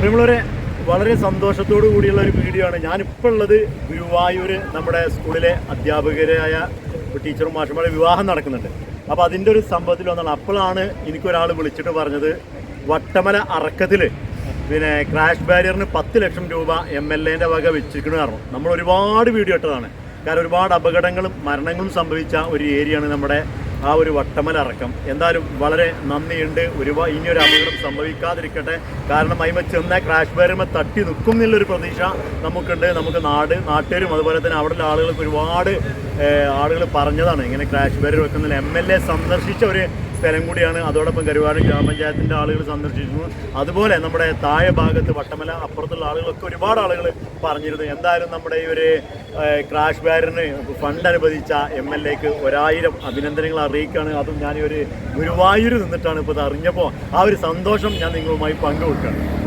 പ്രിയമുള്ളവരെ വളരെ സന്തോഷത്തോടു കൂടിയുള്ള ഒരു വീഡിയോ ആണ്. ഞാനിപ്പോൾ ഉള്ളത് ഗുരുവായൂർ നമ്മുടെ സ്കൂളിലെ അധ്യാപകരായ ടീച്ചറും മാഷന്മാരുടെ വിവാഹം നടക്കുന്നുണ്ട്. അപ്പോൾ അതിന്റെ ഒരു സംഭവത്തിൽ വന്നാണ്. അപ്പോഴാണ് എനിക്കൊരാൾ വിളിച്ചിട്ട് പറഞ്ഞത് വട്ടമല അറക്കത്തിൽ പിന്നെ ക്രാഷ് ബാരിയറിന് പത്ത് ലക്ഷം രൂപ എം എൽ എന്റെ വക വെച്ചിരിക്കണ കാരണം. നമ്മൾ ഒരുപാട് വീഡിയോ ഇട്ടതാണ്. കാരണം ഒരുപാട് അപകടങ്ങളും മരണങ്ങളും സംഭവിച്ച ഒരു ഏരിയയാണ് നമ്മുടെ ആ ഒരു വട്ടമലറക്കം. എന്തായാലും വളരെ നന്ദിയുണ്ട്. ഒരുപാട് ഇനി ഒരു അപകടം സംഭവിക്കാതിരിക്കട്ടെ. കാരണം അതിമ ചെന്ന ക്രാഷ് ബാരിയർമ തട്ടി നിൽക്കും എന്നുള്ളൊരു പ്രതീക്ഷ നമുക്കുണ്ട്. നമുക്ക് നാട് നാട്ടുകാരും അതുപോലെ തന്നെ അവിടെയുള്ള ആളുകൾക്ക് ഒരുപാട് ആളുകൾ പറഞ്ഞതാണ്. ഇങ്ങനെ ക്രാഷ് ബാരിയർ വെക്കുന്നതിൽ എം എൽ എ സന്ദർശിച്ച ഒരു സ്ഥലം കൂടിയാണ്. അതോടൊപ്പം കരുവാട് ഗ്രാമപഞ്ചായത്തിന്റെ ആളുകൾ സന്ദർശിച്ചിരുന്നു അതുപോലെ നമ്മുടെ താഴെ ഭാഗത്ത് വട്ടമല അപ്പുറത്തുള്ള ആളുകളൊക്കെ ഒരുപാട് ആളുകൾ പറഞ്ഞിരുന്നു. എന്തായാലും നമ്മുടെ ഈ ഒരു ക്രാഷ് ബാരിന് ഫണ്ട് അനുവദിച്ച എം എൽ എക്ക് ഒരായിരം അഭിനന്ദനങ്ങൾ അറിയിക്കുകയാണ്. അതും ഞാൻ ഒരു ഗുരുവായൂർ നിന്നിട്ടാണ് ഇപ്പോൾ ഇത് അറിഞ്ഞപ്പോൾ ആ ഒരു സന്തോഷം ഞാൻ നിങ്ങളുമായി പങ്കുവെക്കുകയാണ്.